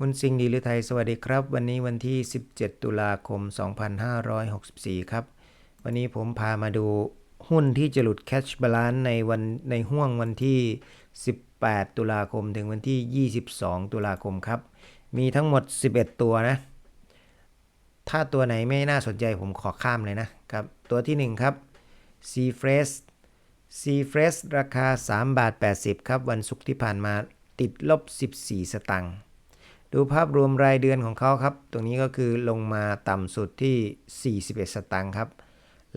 มุนซิงดีหรือไทยสวัสดีครับ วันนี้วันที่ 17 ตุลาคม 2564 ครับ วันนี้ผมพามาดูหุ้นที่จะหลุดแคชบาลานในวันในห่วงวันที่ 18 ตุลาคมถึงวันที่ 22 ตุลาคมครับ มีทั้งหมด 11 ตัวนะ ถ้าตัวไหนไม่น่าสนใจผมขอข้ามเลยนะครับ ตัวที่ 1 ครับ c f r e s c f r e s ราคา 3 บาท 80 ครับ วันศุกร์ที่ผ่านมาติดลบ 14 สตังค์ ดูภาพรวมรายเดือนของเขาครับ ตรงนี้ก็คือลงมาต่ำสุดที่ 41 สตังค์ครับ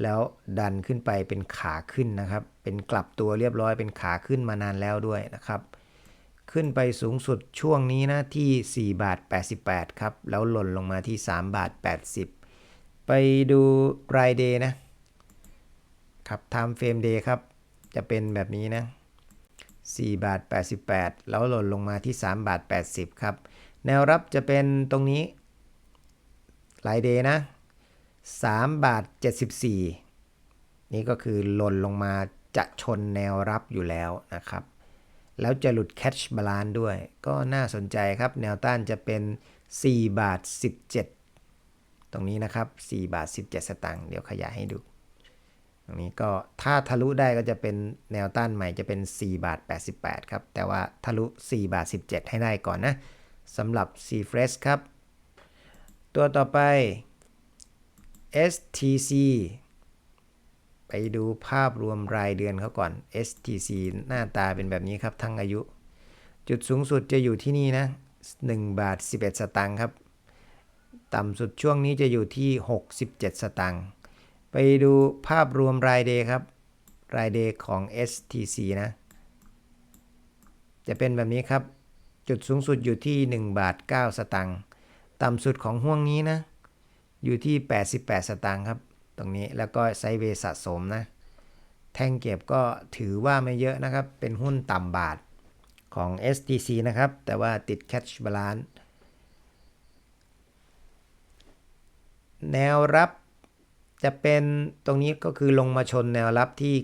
แล้วดันขึ้นไปเป็นขาขึ้นนะครับ เป็นกลับตัวเรียบร้อยเป็นขาขึ้นมานานแล้วด้วยนะครับ ขึ้นไปสูงสุดช่วงนี้นะที่4บาท88 ครับ แล้วหล่นลงมาที่3บาท80 ไปดูรายเดย์นะครับ time frame day ครับ จะเป็นแบบนี้นะ4บาท88 แล้วหล่นลงมาที่3บาท80 ครับ แนวรับจะเป็นตรงนี้รายเดย์นะ3บาท 74 นี่ก็คือหล่นลงมาจะชนแนวรับอยู่แล้วนะครับ แล้วจะหลุดแคชบาลานด้วย ก็น่าสนใจครับ แนวต้านจะเป็น4บาท 17 ตรงนี้นะครับ4บาท 17 สตางค์เดี๋ยวขยายให้ดูตรงนี้ก็ถ้าทะลุได้ก็จะเป็นแนวต้านใหม่จะเป็น4บาท88 ครับ แต่ว่าทะลุ4บาท 17 ให้ได้ก่อนนะ สำหรับ c f r e s h ครับ ตัวต่อไป STC ไปดูภาพรวมรายเดือนเขาก่อน STC หน้าตาเป็นแบบนี้ครับทั้งอายุ จุดสูงสุดจะอยู่ที่นี่นะ 1 บาท 11 สตางค์ครับ ต่ำสุดช่วงนี้จะอยู่ที่ 67 สตางค์ ไปดูภาพรวมรายเดย์ครับ รายเดย์ของ STC นะ จะเป็นแบบนี้ครับ จุดสูงสุดอยู่ที่ 1 บาท 9 สตางค์ต่ำสุดของห่วงนี้นะ อยู่ที่ 88 สตางค์ครับ ตรงนี้แล้วก็ไซเวย์สะสมนะ แท่งเก็บก็ถือว่าไม่เยอะนะครับ เป็นหุ้นต่ำบาทของ STC นะครับ แต่ว่าติด Catch Balance แนวรับจะเป็นตรงนี้ก็คือลงมาชนแนวรับที่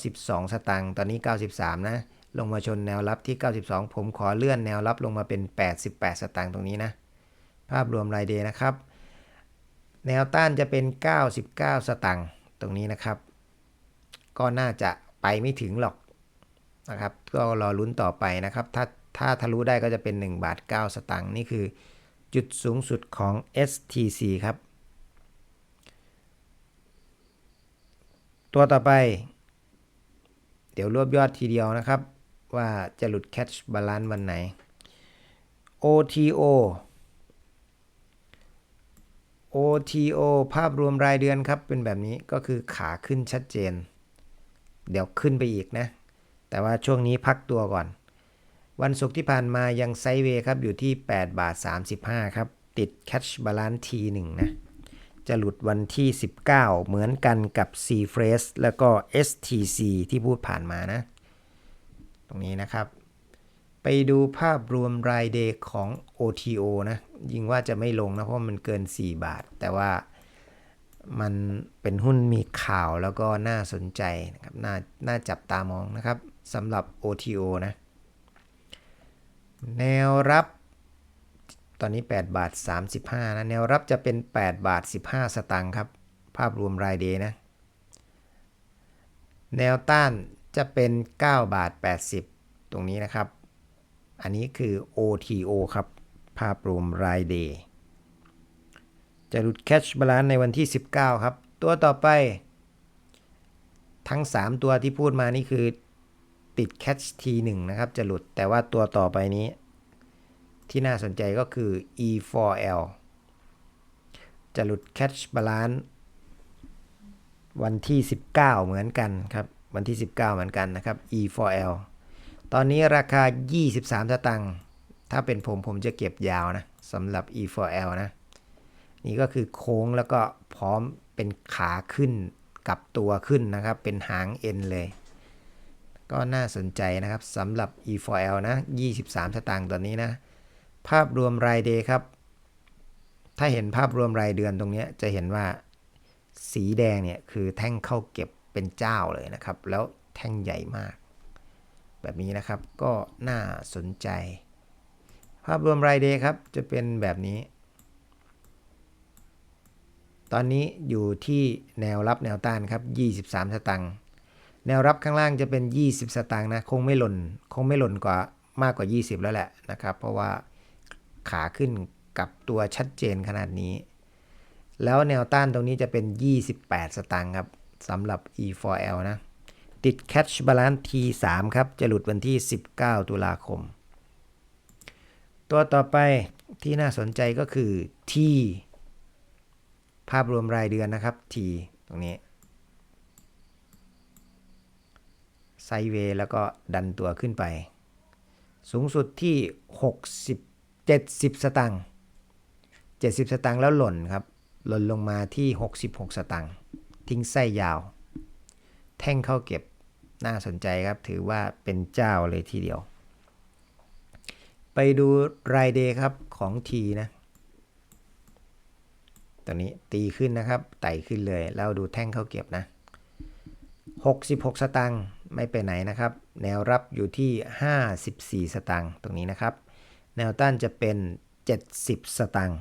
92 สตางค์ ตอนนี้ 93 นะ ลงมาชนแนวรับที่ 92 ผมขอเลื่อนแนวรับลงมาเป็น 88 สตางค์ตรงนี้นะ ภาพรวมรายเดย์นะครับ แนวต้านจะเป็น 99 สตางค์ตรงนี้นะครับ ก็น่าจะไปไม่ถึงหรอกนะครับ ก็รอลุ้นต่อไปนะครับ ถ้าถ้าทะลุได้ก็จะเป็น 1 บาท 9 สตางค์นี่คือจุดสูงสุดของ STC ครับ ตัวต่อไป เดี๋ยวรวบยอดทีเดียวนะครับ ว่าจะหลุด Catch Balance วันไหน OTO OTO ภาพรวมรายเดือนครับเป็นแบบนี้ก็คือขาขึ้นชัดเจน เดี๋ยวขึ้นไปอีกนะ แต่ว่าช่วงนี้พักตัวก่อน วันศุกร์ที่ผ่านมายังไซเวย์ครับอยู่ที่ 8 บาท 35 ครับ ติด Catch Balance T1 นะจะหลุดวันที่ 19 เหมือนกันกับ c f r e s h แล้วก็ STC ที่พูดผ่านมานะ รงนี้นะครับ ไปดูภาพรวมรายเดย์ของ OTO นะยิงว่าจะไม่ลงนะเพราะมันเกิน 4 บาท แต่ว่ามันเป็นหุ้นมีข่าวแล้วก็น่าสนใจนะครับน่าน่าจับตามองนะครับสำหรับ OTO นะ แนวรับตอนนี้ 8 บาท 35 นะ แนวรับจะเป็น 8 บาท 15 สตางค์ครับ ภาพรวมรายเดย์นะ แนวต้าน จะเป็น 9 บาท 80 ตรงนี้นะครับ อันนี้คือ OTO ครับ ภาพรวมรายเดย์จะหลุด Catch Balance ในวันที่ 19 ครับ ตัวต่อไป ทั้ง 3 ตัวที่พูดมานี่คือติด Catch T1 นะครับ จะหลุดแต่ว่าตัวต่อไปนี้ ที่น่าสนใจก็คือ E4L จะหลุด Catch Balance วันที่ 19 เหมือนกันครับ วันที่ 19 เหมือนกันนะครับ E4L ตอนนี้ราคา 23สตังค์ถ้าเป็นผมผมจะเก็บยาวนะสำหรับ E4L นะ นี่ก็คือโค้งแล้วก็พร้อมเป็นขาขึ้นกับตัวขึ้นนะครับ เป็นหาง N เลย ก็น่าสนใจนะครับสำหรับ E4L นะ 23สตางค์ตอนนี้นะ ภาพรวมรายเดย์ครับ ถ้าเห็นภาพรวมรายเดือนตรงนี้จะเห็นว่าสีแดงเนี่ยคือแท่งเข้าเก็บ เป็นเจ้าเลยนะครับ แล้วแท่งใหญ่มาก แบบนี้นะครับก็น่าสนใจ ภาพรวมรายเดย์ครับจะเป็นแบบนี้ ตอนนี้อยู่ที่แนวรับแนวต้านครับ 23 สตังค์แนวรับข้างล่างจะเป็น 20 สตางค์นะคงไม่หล่น คงไม่หล่นกว่ามากกว่า 20 แล้วแหละนะครับ เพราะว่าขาขึ้นกับตัวชัดเจนขนาดนี้ แล้วแนวต้านตรงนี้จะเป็น 28 สตางค์ครับ สำหรับ E4L นะ ติด Catch Balance T3 ครับ จะหลุดวันที่ 19 ตุลาคม ตัวต่อไปที่น่าสนใจก็คือ T ภาพรวมรายเดือนนะครับ T ตรงนี้ไซเวย์แล้วก็ดันตัวขึ้นไป สูงสุดที่ 60 70 สตังค์70 สตังค์แล้วหล่นครับ หล่นลงมาที่ 66 สตังค์ ทิ้งไส้ยาว แท่งเข้าเก็บน่าสนใจครับ ถือว่าเป็นเจ้าเลยทีเดียว ไปดูรายเดย์ครับของทีนะตอนนี้ตีขึ้นนะครับ ไต่ขึ้นเลย แล้วดูแท่งเข้าเก็บนะ 66 สตังค์ไม่ไปไหนนะครับ แนวรับอยู่ที่ 54 สตังค์ตรงนี้นะครับ แนวต้านจะเป็น 70 สตังค์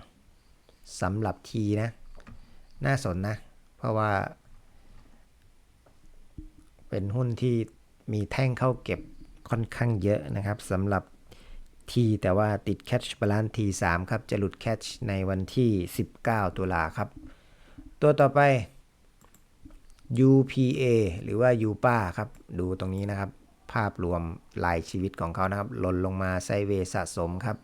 สำหรับทีนะ น่าสนนะ เพราะว่า เป็นหุ้นที่มีแท่งเข้าเก็บค่อนข้างเยอะนะครับสำหรับทีแต่ว่าติด Catch Balance T3 ครับ จะหลุด Catch ในวันที่ 19 ตุลาครับ ตัวต่อไป UPA หรือว่า UPA ครับ ดูตรงนี้นะครับ ภาพรวมรายชีวิตของเขานะครับหล่นลงมาไซเวสะสมครับ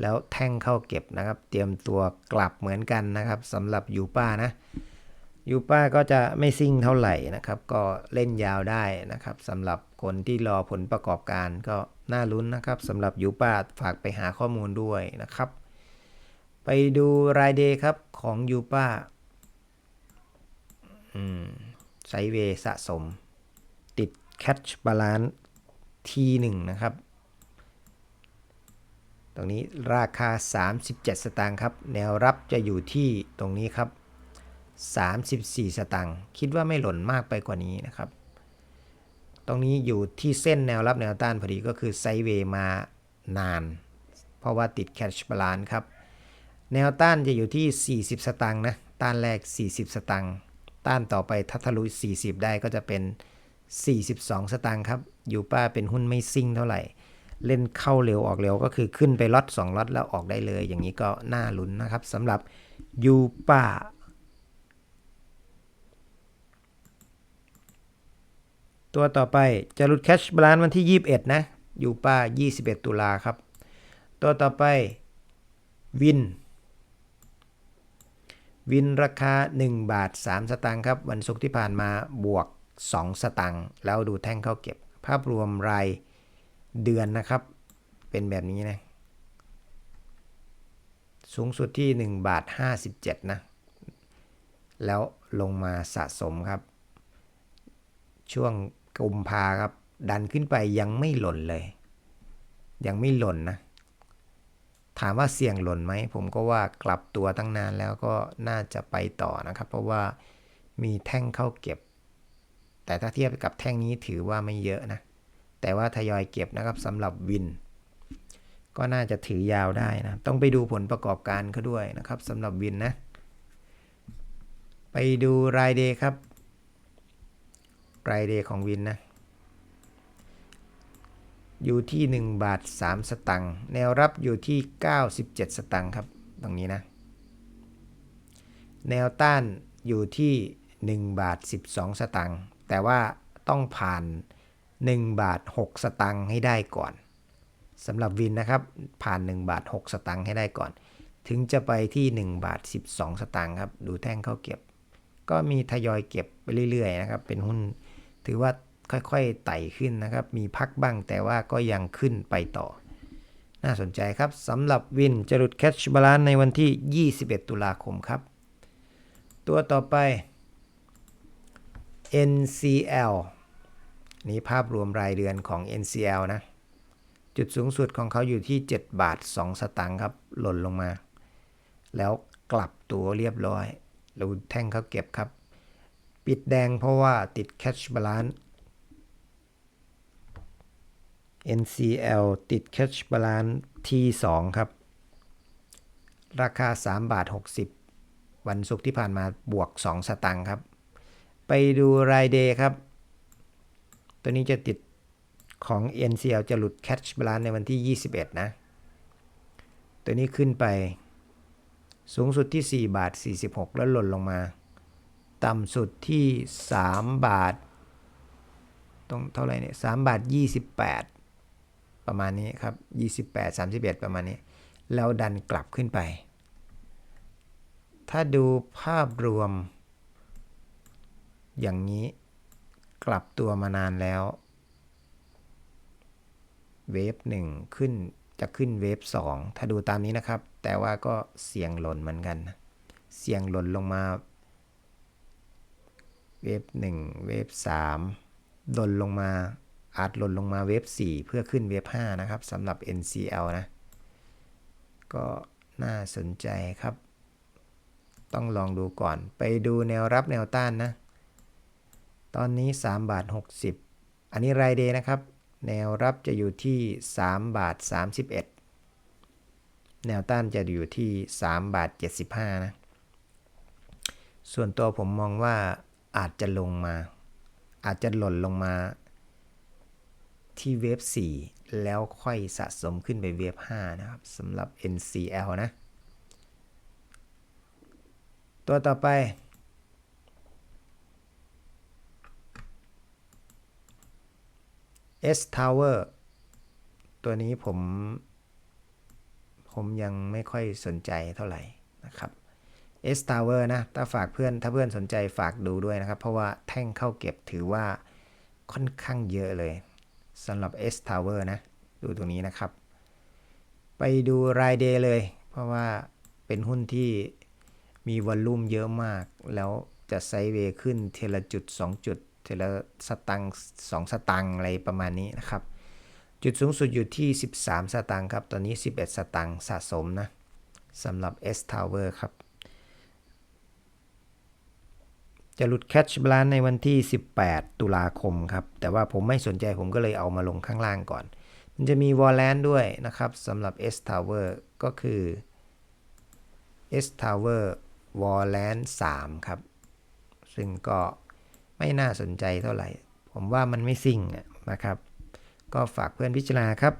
แล้วแท่งเข้าเก็บนะครับ เตรียมตัวกลับเหมือนกันนะครับสำหรับ UPA นะ UPA ก็จะไม่ซิ่งเท่าไหร่นะครับ ก็เล่นยาวได้นะครับสำหรับคนที่รอผลประกอบการก็น่าลุ้นนะครับสำหรับ UPA ฝากไปหาข้อมูลด้วยนะครับ ไปดูรายเดย์ครับของ UPA อืมไซเวสะสม ติด Catch Balance T1 นะครับ ตรงนี้ราคา 37 สตางค์ครับ แนวรับจะอยู่ที่ตรงนี้ครับ 34 สตางค์คิดว่าไม่หล่นมากไปกว่านี้นะครับ ตรงนี้อยู่ที่เส้นแนวรับแนวต้านพอดีก็คือไซเวย์มานาน เพราะว่าติด Catch Balance ครับ แนวต้านจะอยู่ที่ 40 สตางค์นะ ต้านแรก 40 สตางค์ต้านต่อไปทัทะลุ 40 ได้ก็จะเป็น 42 สตางค์ครับ ยูป้าเป็นหุ้นไม่ซิ่งเท่าไหร่ เล่นเข้าเร็วออกเร็วก็คือขึ้นไปล็อต2ล็อตแล้วออกได้เลย อย่างนี้ก็น่าลุ้นนะครับสำหรับยูป้า ตัวต่อไปจะหลุดแคชบาลานวันที่ 21 นะ อยู่ป้า 21 ตุลาครับ ตัวต่อไปวิน วินราคา 1 บาท 3 สตางค์ครับ วันศุกร์ที่ผ่านมาบวก 2 สตางค์แล้วดูแท่งเข้าเก็บ ภาพรวมรายเดือนนะครับ เป็นแบบนี้นะ สูงสุดที่ 1 บาท 57 นะ แล้วลงมาสะสมครับช่วง กุมภาครับ ดันขึ้นไปยังไม่หล่นเลย ยังไม่หล่นนะ ถามว่าเสี่ยงหล่นไหม ผมก็ว่ากลับตัวตั้งนานแล้วก็น่าจะไปต่อนะครับ เพราะว่ามีแท่งเข้าเก็บ แต่ถ้าเทียบกับแท่งนี้ถือว่าไม่เยอะนะ แต่ว่าทยอยเก็บนะครับสำหรับวิน ก็น่าจะถือยาวได้นะ ต้องไปดูผลประกอบการเขาด้วยนะครับสำหรับวินนะ ไปดูรายเดย์ครับ รายเดย์ของวินนะ อยู่ที่ 1 บาท 3 สตังค์แนวรับอยู่ที่ 97 สตังค์ครับ ตรงนี้นะ แนวต้านอยู่ที่ 1 บาท 12 สตังค์แต่ว่าต้องผ่าน 1 บาท 6 สตังค์ให้ได้ก่อนสำหรับวินนะครับ ผ่าน 1 บาท 6 สตังค์ให้ได้ก่อน ถึงจะไปที่ 1 บาท 12 สตังค์ครับ ดูแท่งเข้าเก็บ ก็มีทยอยเก็บไปเรื่อยๆนะครับ เป็นหุ้น ถือว่าค่อยๆไต่ขึ้นนะครับ มีพักบ้างแต่ว่าก็ยังขึ้นไปต่อ น่าสนใจครับสำหรับวินจะหลุดแคชบาลานในวันที่ 21 ตุลาคมครับ ตัวต่อไป NCL นี้ภาพรวมรายเดือนของ NCL นะ จุดสูงสุดของเขาอยู่ที่ 7 บาท 2 สตางค์ครับ หล่นลงมา แล้วกลับตัวเรียบร้อยเราแท่งเขาเก็บครับ ปิดแดงเพราะว่าติด Catch Balance NCL ติด Catch Balance T2 ครับ ราคา 3 บาท 60 วันศุกร์ที่ผ่านมาบวก 2 สตังค์ครับ ไปดูรายเดย์ครับ ตัวนี้จะติดของ NCL จะหลุด Catch Balance ในวันที่ 21 นะ ตัวนี้ขึ้นไปสูงสุดที่ 4 บาท 46 แล้วหล่นลงมา ต่ำสุดที่ 3 บาท ตรงเท่าไหร่เนี่ย3บาท 28 ประมาณนี้ครับ 28 31 ประมาณนี้ แล้วดันกลับขึ้นไป ถ้าดูภาพรวม อย่างนี้กลับตัวมานานแล้ว เวฟหนึ่งขึ้นจะขึ้นเวฟสองถ้าดูตามนี้นะครับ แต่ว่าก็เสี่ยงหล่นเหมือนกัน เสี่ยงหล่นลงมา เวฟหนึ่งเวฟสามหล่นลงมาอาจหล่นลงมาเวฟสี่เพื่อขึ้นเวฟห้านะครับสำหรับ NCL นะ ก็น่าสนใจครับ ต้องลองดูก่อน ไปดูแนวรับแนวต้านนะ ตอนนี้ 3 บาท 60 อันนี้รายเดย์นะครับ แนวรับจะอยู่ที่ 3 บาท 31 แนวต้านจะอยู่ที่ 3 บาท 75 นะ ส่วนตัวผมมองว่า อาจจะลงมา อาจจะหล่นลงมา ที่เวฟ4 แล้วค่อยสะสมขึ้นไปเวฟ5นะครับสำหรับ NCL นะ ตัวต่อไป S Tower ตัวนี้ผม ผมยังไม่ค่อยสนใจเท่าไหร่นะครับ S Tower นะ ถ้าฝากเพื่อน ถ้าเพื่อนสนใจฝากดูด้วยนะครับ เพราะว่าแท่งเข้าเก็บถือว่าค่อนข้างเยอะเลยสำหรับ S Tower นะ ดูตรงนี้นะครับ ไปดูรายเดย์เลย เพราะว่าเป็นหุ้นที่มีวอลลุ่มเยอะมาก แล้วจะไซด์เวย์ขึ้นเทละจุด 2 จุด เทละสตังค์2สตังค์อะไรประมาณนี้นะครับ จุดสูงสุดอยู่ที่ 13 สตังค์ครับ ตอนนี้ 11 สตังค์สะสมนะสำหรับ S Tower ครับ จะหลุด Catch Balance ในวันที่ 18 ตุลาคมครับ แต่ว่าผมไม่สนใจผมก็เลยเอามาลงข้างล่างก่อน มันจะมี w a l l a n ด้วยนะครับสำหรับ S Tower ก็คือ S Tower w a l l a n 3ครับ ซึ่งก็ไม่น่าสนใจเท่าไหร่ ผมว่ามันไม่ซิ่งนะครับ ก็ฝากเพื่อนพิจารณาครับ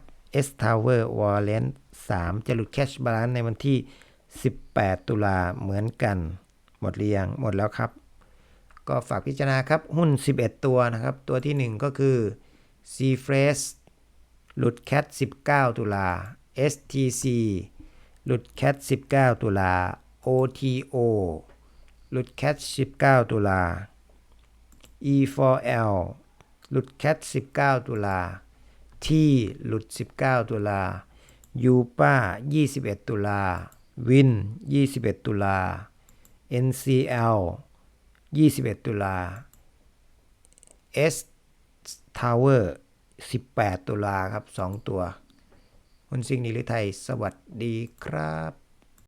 S Tower w a l l a n 3 จะหลุด Catch Balance ในวันที่ 18 ตุลาเหมือนกัน หมดเรียงหมดแล้วครับ ก็ฝากพิจารณาครับ หุ้น 11 ตัวนะครับ ตัวที่ 1 ก็คือ c f r e s h หลุด Cat 19 ตุลา STC หลุด Cat 19 ตุลา OTO หลุด Cat 19 ตุลา E4L หลุด Cat 19 ตุลา T หลุด 19 ตุลา UPA 21 ตุลา Win 21 ตุลา NCL 21 ตุลา S Tower 18 ตุลาครับ 2 ตัว คุณสิงห์นิริไทย สวัสดีครับ